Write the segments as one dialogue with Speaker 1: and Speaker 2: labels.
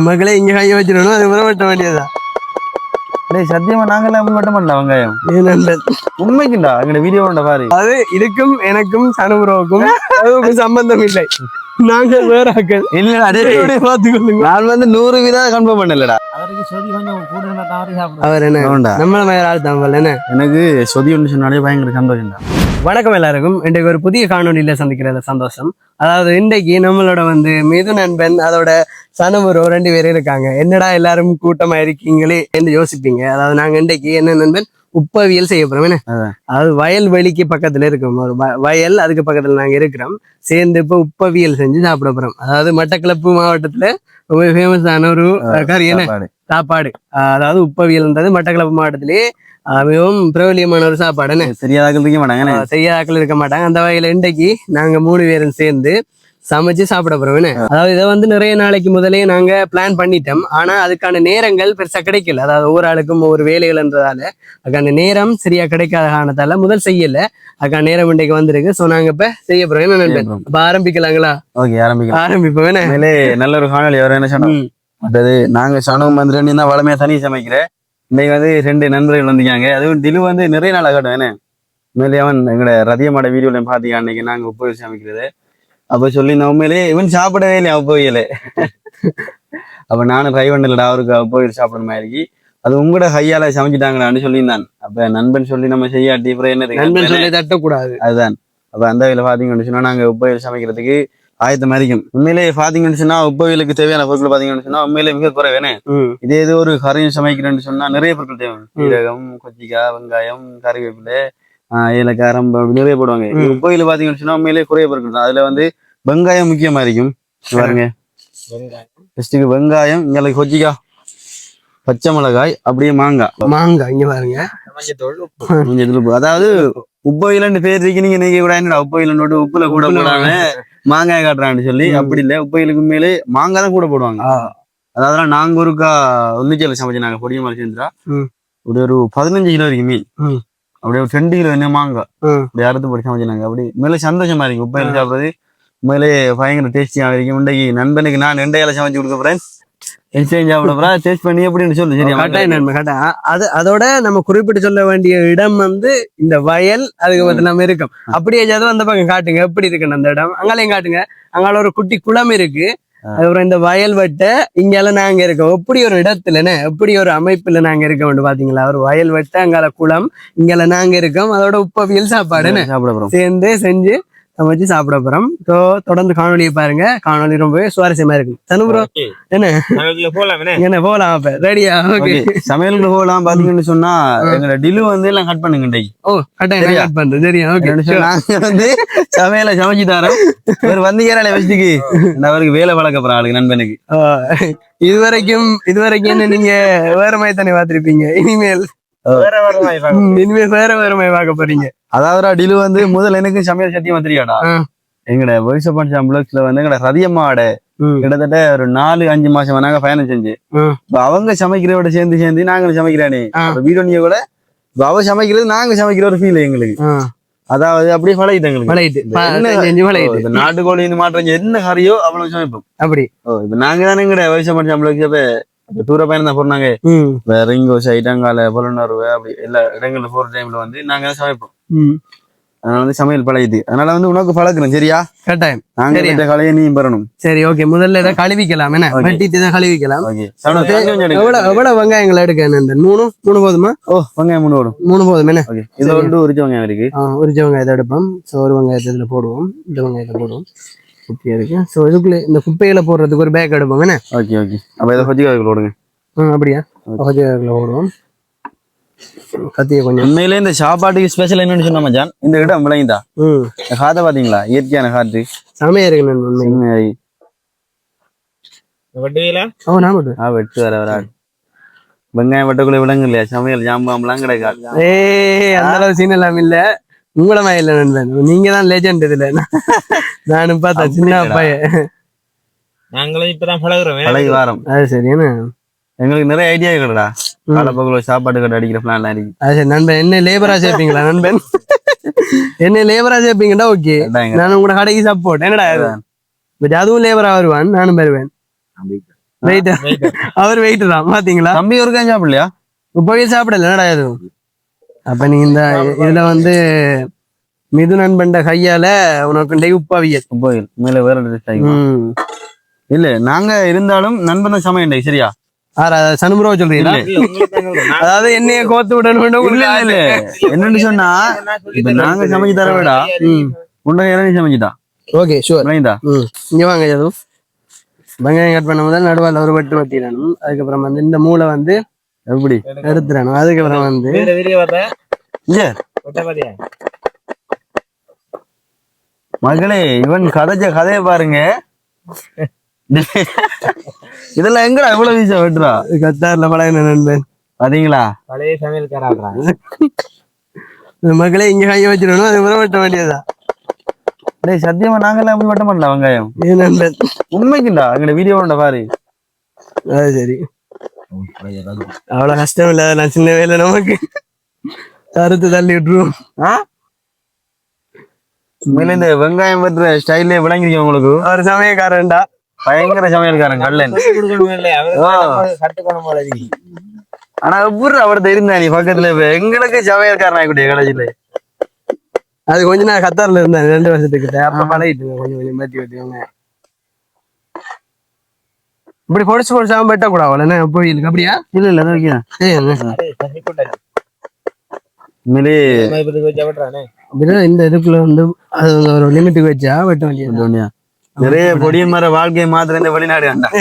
Speaker 1: மக்களே இங்க கைய வச்சிடணும். அது விட வெட்ட வேண்டியதா
Speaker 2: டேய் சத்தியமா நாங்களாம் மட்டும் பண்ணல வெங்காயம். உண்மைக்குண்டா? எங்கட வீடியோட பாரு.
Speaker 1: அது இதுக்கும் எனக்கும் சனுபுரோவுக்கும் அதுக்கும் சம்பந்தம் இல்லை. நாங்கள் வேற ஆக்கள்
Speaker 2: இல்லடா
Speaker 1: இப்படியே பார்த்துக்கொள்ளுங்க.
Speaker 2: நான் வந்து நூறு வீதம் கன்ஃபார்ம் பண்ணலடா.
Speaker 3: அவருக்கு கொஞ்சம் தவறி
Speaker 1: அவர் என்ன. நம்மள மேல ஆள் தான் என்ன?
Speaker 2: எனக்கு சொதி ஒன்று சொன்னாலே பயங்கர சந்தோஷம்டா.
Speaker 1: வணக்கம் எல்லாருக்கும். இன்றைக்கு ஒரு புதிய காணொலியில சந்திக்கிறது சந்தோஷம். அதாவது இன்றைக்கு நம்மளோட வந்து மிது நண்பன் அதோட சனமுரோ ரெண்டு பேரும் இருக்காங்க. என்னடா எல்லாரும் கூட்டமா இருக்கீங்களே என்று யோசிப்பீங்க. அதாவது நாங்க இன்றைக்கு என்ன நண்பன்? உப்பவியல் செய்ய போறோம் என்ன. அதாவது வயல்வெளிக்கு பக்கத்துல இருக்கோம் ஒரு வயல் அதுக்கு பக்கத்துல நாங்க இருக்கிறோம். சேர்ந்து இப்ப உப்பவியல் செஞ்சு சாப்பிட போறோம். அதாவது மட்டக்களப்பு மாவட்டத்துல ரொம்ப ஃபேமஸான ஒரு கறி என்ன?
Speaker 2: சாப்பாடு.
Speaker 1: அதாவது உப்பவியல்ன்றது மட்டக்களப்பு மாவட்டத்திலேயே மிகவும் பிரபலியமான ஒரு சாப்பாடு என்ன?
Speaker 2: தெரியாதாக்கள் இருக்க மாட்டாங்க
Speaker 1: ஆஹ் செய்யாக்கள் இருக்க மாட்டாங்க. அந்த வகையில இன்றைக்கு நாங்க மூணு பேரும் சேர்ந்து சமைச்சு சாப்பிட போறோம் என்ன? அதாவது இதை வந்து நிறைய நாளைக்கு முதலே நாங்க பிளான் பண்ணிட்டோம். ஆனா அதுக்கான நேரங்கள் பெருசா கிடைக்கல. அதாவது ஒவ்வொரு ஆளுக்கும் ஒவ்வொரு வேலைகள்ன்றதால அதுக்கான நேரம் சரியா கிடைக்காத காரணத்தால முதல் செய்யல. அதுக்கான நேரம் இன்றைக்கு வந்திருக்கு. சோ நாங்க இப்ப செய்ய போறோம். என்ன நண்பன்? அப்ப ஆரம்பிக்கலாங்களா?
Speaker 2: ஓகே ஆரம்பிக்கலாம்.
Speaker 1: ஆரம்பிப்போம் என்ன?
Speaker 2: நல்ல ஒரு காணொலி அவர் என்ன சொன்னோம் நாங்க சனவும் வந்து ரெண்டு தான் வளமையா தனி சமைக்கிறேன் இன்னைக்கு வந்து ரெண்டு நண்பர்கள் வந்திருக்காங்க. அதுவும் திலு வந்து நிறைய நாள் ஆகட்டும் என்ன? உண்மையிலே அவன் எங்களோட ரதியமாட வீடியோல பாத்தீங்க அன்னைக்கு நாங்க உப்பு சமைக்கிறது. அப்ப சொல்லி நான் உண்மையிலே இவன் சாப்பிடவே இல்லையா? உப்பு வையல அப்ப நானும் ட்ரை பண்ணலடா அவருக்கு வயல் சாப்பிடுற மாதிரி அது உங்களோட கையால சமைச்சிட்டாங்களான்னு சொல்லியிருந்தான். அப்ப நண்பன் சொல்லி நம்ம செய்யாட்டி அப்புறம் என்ன?
Speaker 1: நண்பன் சொல்லி தட்டக்கூடாது.
Speaker 2: அதுதான். அப்ப அந்த வகையில பாத்தீங்கன்னு சொன்னா நாங்க உப்பு வயல் சமைக்கிறதுக்கு ஆயத்தமா இருக்கும் உண்மையிலே பாத்தீங்கன்னு சொன்னா உப்பு வயலுக்கு தேவையான பொருட்கள் பாத்தீங்கன்னு சொன்னா உண்மையிலே மிக குறைவேனே. இதே இது ஒரு கரையும் சமைக்கிறேன்னு சொன்னா நிறைய பொருட்கள் தேவை சீரகம் கொச்சிக்காய் வெங்காயம் கறிவேப்பிலை ஆஹ் ஏலக்காய் ரம்பு அப்படி நிறைய போடுவாங்க. உப்பையில பாத்தீங்கன்னு சொன்னா உண்மையிலே குறைய பொருட்கள் அதுல வந்து வெங்காயம் முக்கியமா இருக்கும். இங்க பாருங்க. ஃபர்ஸ்ட்டுக்கு வெங்காயம் இங்களுக்கு கொச்சிக்காய் பச்சை மிளகாய் அப்படியே மாங்காய்.
Speaker 1: மாங்காய் இங்க பாருங்க.
Speaker 3: மஞ்சத்தூள்
Speaker 2: கொஞ்சம் இதுல போ- அதாவது உப்பு வயலன்னு பேர் இருக்கு. நீங்க நீங்க கூட என்னடா உப்பு வயலன்னு உப்புல கூட போடாம மாங்காய் காட்டுறான்னு சொல்லி. அப்படி இல்ல. உப்பு மேலே மாங்காய் தான் கூட போடுவாங்க. அதாவது நாங்க ஒருக்கா ஒன்னிச்சல சமைச்சு நாங்க பொடிய மாதிரி சேர்ந்துடா. அப்படி ஒரு பதினஞ்சு கிலோ இருக்கு மீன். அப்படியே ஒரு ரெண்டு கிலோ என்ன மாங்காய்
Speaker 1: ம்.
Speaker 2: அப்படி அறுத்து போட்டு சமைச்சினாங்க அப்படி மேலே சந்தோஷமா இருக்கு. உப்பு வயல் சாப்பிடுறது. உண்மையிலே பயங்கர டேஸ்டியா இருக்கும் இன்றைக்கு நண்பனுக்கு நான் ரெண்டு இலை சமைச்சு கொடுக்க போறேன். எக்ஸ்சேஞ்ச் சாப்பிட டேஸ்ட் பண்ணி எப்படின்னு சொல்லு. சரியா?
Speaker 1: கட்டாயம் நன்மை கட்டாயம். அது அதோட நம்ம குறிப்பிட்டு சொல்ல வேண்டிய இடம் வந்து இந்த வயல் அதுக்கு பத்தி நம்ம இருக்கும். அப்படியே ஏதாவது அந்த பக்கம் காட்டுங்க. எப்படி இருக்குன்னு அந்த இடம்? அங்காலையும் காட்டுங்க. அங்கால ஒரு குட்டி குளம் இருக்கு. அதுக்கப்புறம் இந்த வயல் வெட்ட இங்கெல்லாம் நாங்க இருக்கோம் எப்படி ஒரு இடத்துலன்னு எப்படி ஒரு அமைப்புல நாங்க இருக்க வேண்டும் பாத்தீங்களா? ஒரு வயல் வெட்ட அங்கால குளம் இங்கெல்லாம் நாங்க இருக்கோம். அதோட உப்பவியல் சாப்பாடுன்னு சேர்ந்து செஞ்சு சமைச்சு சாப்பிட போறோம். ஸோ தொடர்ந்து காணொலியை பாருங்க. காணொலி ரொம்பவே சுவாரஸ்யமா இருக்கு. தனுபுரம் என்ன?
Speaker 3: போலாம்
Speaker 1: என்ன? போலாம் அப்ப. ரெடியா ஓகே
Speaker 2: சமையலுக்கு போகலாம் பாத்தீங்கன்னு சொன்னா எங்களோட டிலு வந்து எல்லாம் கட் பண்ணுங்க இன்றைக்கு.
Speaker 1: ஓ கட்டாயம்
Speaker 2: சரியா?
Speaker 1: கட் பண்றேன் சரியா ஓகே
Speaker 2: நாங்க வந்து சமையல சமைச்சு தரோம் இவர் வந்து ஏறாளே வச்சுக்கு. அவருக்கு வேலை வளர்க்க போறேன் ஆளுக்கு நண்பனுக்கு.
Speaker 1: இதுவரைக்கும் இதுவரைக்கும் நீங்க வேற மாதிரி தானே பார்த்திருப்பீங்க? இனிமேல்.
Speaker 3: வேற வேற மாதிரி
Speaker 1: ம், இனிமேல் வேற வேற மாதிரி பார்க்க போறீங்க.
Speaker 2: அதாவது டிலு வந்து முதல் எனக்கு சமையல் சத்தியமா தெரியாடா
Speaker 1: ஆ.
Speaker 2: எங்கட வயசப்பான் சாம்பிளக்ஸ்ல வந்து எங்கட ரதியம்மாவோட
Speaker 1: ம்,
Speaker 2: கிட்டத்தட்ட ஒரு நாலு அஞ்சு மாசம் நாங்க பயணம் செஞ்சு. அவங்க சமைக்கிறவோட சேர்ந்து சேர்ந்து நாங்களும் சமைக்கிறானே.
Speaker 1: ஆ.
Speaker 2: வீடியோ நீங்க கூட அவ சமைக்கிறது நாங்க சமைக்கிற ஒரு ஃபீல் எங்களுக்கு. அதாவது அப்படியே பழகிட்டு எங்களுக்கு. நாட்டுக்கோழி மாற்றம் என்ன கறியோ அவ்வளவு சமைப்போம்.
Speaker 1: அப்படி.
Speaker 2: இப்ப நாங்க தானே எங்கட வயசப்பான் சாம்பிளக்ஸ் இப்ப தூர பயணம் தான். வேற ரிங்கோ சைட்டாங்கால புலனருவை அப்படி எல்லா இடங்கள்ல போற டைம்ல வந்து நாங்க தான் சமைப்போம். அதனால வந்து சமையல் பழகிது அதனால வந்து உனக்கு பழக்கணும் சரியா?
Speaker 1: கட்டாயம்
Speaker 2: நாங்க. இந்த கலையை நீயும் பெறணும்.
Speaker 1: சரி ஓகே முதல்ல இதை கழுவிக்கலாம். என்ன. வெட்டிட்டு இதை கழுவிக்கலாம். எவ்வளவு எவ்வளவு வெங்காயங்கள் எடுக்க? என்ன மூணு? மூணு போதுமா?
Speaker 2: ஓ வெங்காயம் மூணு வரும்
Speaker 1: மூணு போதும். என்ன?
Speaker 2: இதுல வந்து உரிச்ச வெங்காயம் இருக்கு.
Speaker 1: உரிச்ச வெங்காயத்தை எடுப்போம். ஒரு வெங்காயத்தை இதில் போடுவோம். இந்த வெங்காயத்தை போடுவோம். குப்பையாக இருக்கு. ஸோ இதுக்குள்ள இந்த குப்பையில போடுறதுக்கு ஒரு பேக் எடுப்போம். என்ன?
Speaker 2: ஓகே ஓகே அப்ப இதை போடுங்க.
Speaker 1: ஆ, அப்படியா? கொஞ்சம் போடுவோம். கத்தியை கொஞ்சம்
Speaker 2: உண்மையிலே இந்த சாப்பாட்டுக்கு ஸ்பெஷல் என்னன்னு சொன்னா மச்சான் இந்த இடம் விளங்கிதா?
Speaker 1: ம்.
Speaker 2: இந்த காத்தை பாத்தீங்களா இயற்கையான காற்று.
Speaker 1: செமையா இருக்கு உண்மை.
Speaker 3: வட்டியில
Speaker 1: ஓ நான் மட்டும்
Speaker 2: ஆ வெட்டு வர வர. வெங்காயம் வெட்டக்குள்ள விலங்கு இல்லையா சமையல் ஜாம்பாம்பெல்லாம் கிடைக்காது
Speaker 1: ஏய் அந்த அளவு சீன் எல்லாம் இல்ல. உங்கள மாதிரி இல்ல நண்பன் நீங்க தான் லெஜெண்ட் இதுல. நானும் பார்த்தா சின்ன பையன்.
Speaker 3: நாங்களும் இப்பதான் பழகுறோம்.
Speaker 2: பழகி வாரம்.
Speaker 1: அது சரி என்ன?
Speaker 2: எங்களுக்கு நிறைய ஐடியா இருக்குடா. காலப்போக்கில் சாப்பாடு கடை அடிக்கிற பிளான்லாம் இருக்கு.
Speaker 1: அது சரி நண்பன் என்ன லேபரா சேர்ப்பீங்களா நண்பன்? என்ன லேபரா சேர்ப்பீங்கடா ஓகே. நான் உங்களோட கடைக்கு சப்போர்ட் என்னடா இது? பட் அதுவும் லேபரா வருவான் நானும் வருவேன். வெயிட் அவர் வெயிட் தான் பாத்தீங்களா?
Speaker 2: தம்பி ஒரு காய் சாப்பிடலையா?
Speaker 1: இப்போவே சாப்பிடல என்னடா இது? அப்ப நீ இந்த இதுல வந்து மிது நண்பண்ட கையால உனக்கு டெய் உப்பாவியல்
Speaker 2: போயில் மேல வேற இல்ல நாங்க இருந்தாலும் நண்பன் சமையண்டை சரியா?
Speaker 3: சொல்றேன். நான்
Speaker 1: அதாவது என்னைய கோத்து விடணும்
Speaker 2: இல்ல இல்ல. என்னன்னு சொன்னா இப்ப நாங்க சமைச்சு தர விடா உண்டை இறங்கி சமைச்சிட்டா.
Speaker 1: ஓகே ஷூர் ம். இங்க வாங்க ஜது. வெங்காயம் கட் பண்ண முதல் நடுவில் ஒரு வெட்டு வெட்டிடணும். அதுக்கப்புறம் வந்து இந்த மூளை வந்து
Speaker 2: எப்படி?
Speaker 1: எடுத்துடணும் அதுக்கப்புறம் வந்து?
Speaker 2: மகளே இவன் கதைச்ச கதையை பாருங்க. இதெல்லாம் எங்கடா இவ்வளவு வீசா வெட்டுறா?
Speaker 1: கத்தாரில் பழகின நண்பன்.
Speaker 2: பாத்தீங்களா?
Speaker 3: பழைய சமையல்காரா
Speaker 1: மக்களே இங்க கையை வச்சிடணும் அதுக்கப்புறம் வெட்ட வேண்டியதுதான்.
Speaker 2: டேய் சத்தியமா நாங்கெல்லாம் அப்படி வெட்ட மாட்டோம் வெங்காயம்? உண்மைக்குண்டா? எங்கட வீடியோ பாரு.
Speaker 1: அது சரி. அவ்வளவு கஷ்டம் இல்ல நான் சின்ன வேலை நமக்கு கருத்து தள்ளி விட்டுருவோம்.
Speaker 2: ஆ? உண்மையில இந்த வெங்காயம் வெட்டுற ஸ்டைலே விளங்கிருக்கோம் உங்களுக்கு.
Speaker 1: அவர் சமயக்காரன்டா
Speaker 2: பயங்கர சமையல்காரன் கல்லன். ஆனா எப்படி அவர் தெரிந்தா நீ பக்கத்துல எங்களுக்கு சமையல்காரன் ஆகிக்கூடிய கடைசியில.
Speaker 1: அது கொஞ்ச நாள் கத்தாரில் இருந்தேன் ரெண்டு வருஷத்துக்கிட்ட அப்ப பழகிட்டு கொஞ்சம் கொஞ்சம் மாத்தி வச்சுக்கோங்க இப்படி பொடிச்சு பொடிச்சாம வெட்ட கூடாது என்ன போயிருக்கு அப்படியா?
Speaker 2: இல்ல இல்ல
Speaker 1: இந்த இதுக்குள்ள வந்து அது ஒரு லிமிட்டுக்கு வச்சா வெட்ட வேண்டியது
Speaker 2: நிறைய பொடியன் மர வாழ்க்கையை மாத்திர இந்த வெளிநாடு வேண்டாம்.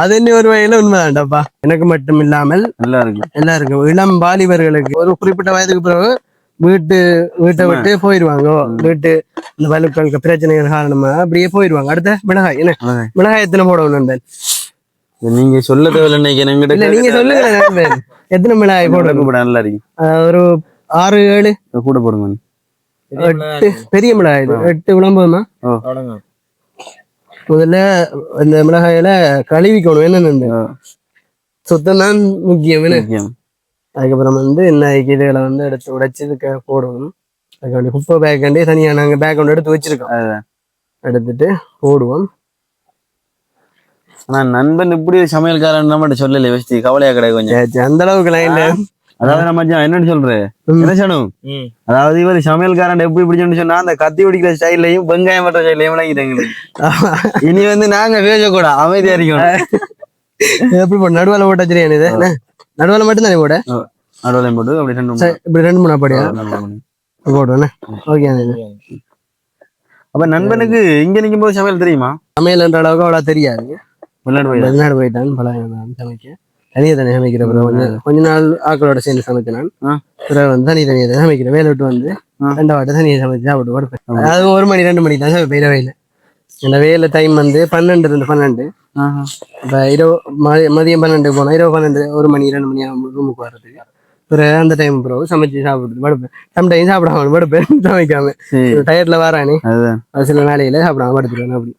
Speaker 1: அது என்ன ஒரு வகையில உண்மைதான்டாப்பா எனக்கு மட்டும் இல்லாமல்
Speaker 2: நல்லா இருக்கு.
Speaker 1: எல்லாருக்கும் இளம் வாலிபர்களுக்கு ஒரு குறிப்பிட்ட வயதுக்கு பிறகு வீட்டு வீட்டை விட்டு போயிருவாங்க. வீட்டு இந்த வலுக்களுக்கு பிரச்சனைகள் காரணமா அப்படியே போயிருவாங்க. அடுத்த மிளகாய் என்ன?
Speaker 2: மிளகாய்.
Speaker 1: எத்தனை போடணும் நண்பன்
Speaker 2: நீங்க சொல்ல தேவையில்ல
Speaker 1: நீங்க சொல்லுங்க எத்தனை மிளகாய் போடணும்?
Speaker 2: கூட நல்லா இருக்கு.
Speaker 1: ஒரு ஆறு ஏழு?
Speaker 2: கூட போடுங்க.
Speaker 1: எட்டு பெரிய மிளகாய். எட்டு
Speaker 3: அவ்வளவுதான்.
Speaker 1: முதல்ல இந்த மிளகாயில கழுவிக்கணும் என்ன நண்பன் சுத்தம் தான் முக்கியம் என்ன?
Speaker 2: முக்கியம்.
Speaker 1: அதுக்கப்புறம் வந்து என்ன கீரைகளை வந்து எடுத்து உடைச்சு இதுக்கு போடணும். அதுக்காண்டி குப்பை பேக்காண்டி தனியாக நாங்கள் பேக் ஒன்று எடுத்து வச்சிருக்கோம். எடுத்துட்டு போடுவோம்.
Speaker 2: ஆனா நண்பன் இப்படி ஒரு சமையல்காரன் மட்டும் சொல்லல வச்சு கவலையா கிடையாது கொஞ்சம்.
Speaker 1: அந்த அளவுக்கு லைன்ல
Speaker 2: அதாவது நம்ம என்னன்னு சொல்ற?
Speaker 1: ம்.
Speaker 2: என்ன சொன்னோம்
Speaker 3: ம்.
Speaker 2: அதாவது இவர் சமையல்காரன் எப்படி பிடிச்சோன்னு சொன்னா அந்த கத்தி பிடிக்கிற ஸ்டைல்லையும் வெங்காயம் பண்ற ஸ்டைலையும் விளங்கிட்டாங்க. இனி வந்து நாங்க பேசக்கூடாது அமைதியா இருக்கணும்.
Speaker 1: எப்படி போட நடுவில் இது? என்ன? நடுவில் மட்டும் தானே போட
Speaker 2: நடுவில் போட்டு அப்படி ரெண்டு
Speaker 1: இப்படி ரெண்டு மூணு அப்படியா. போடுவோண்ணே ஓகே
Speaker 2: அப்ப நண்பனுக்கு இங்க நிக்கும் போது சமையல் தெரியுமா?
Speaker 1: சமையல்ன்ற அளவுக்கு அவ்வளோ தெரியாது.
Speaker 2: வெளிநாடு போய்
Speaker 1: வெளிநாடு போயிட்டான் பல சமைக்க. தனியாக தனியாக சமைக்கிற பிறகு கொஞ்ச கொஞ்ச நாள் ஆக்களோட சேர்ந்து
Speaker 2: ஆ.
Speaker 1: பிறகு வந்து தனி தனியாக தான் சமைக்கிறேன் வேலை விட்டு வந்து. ரெண்டு வாட்டை தனியாக சமைச்சு சாப்பிட்டு ஒரு மணி ரெண்டு மணி தான் சமைப்பேன் இரவையில் இந்த வேலை டைம் வந்து பன்னெண்டு இருந்து பன்னெண்டு. இப்போ இரவு மதியம் பன்னெண்டு போனால் இரவு பன்னெண்டு ஒரு மணி ரெண்டு மணி ஆகும் ரூமுக்கு வர்றதுக்கு. பிறகு அந்த டைம் பிறகு சமைச்சு சாப்பிட்டு படுப்பேன் சம்டைம் சாப்பிடாம படுப்பேன் சமைக்காம. டயர்ட்ல வரானே. சில நாளையில சாப்பிடாம படுத்துருவேன் அப்படி.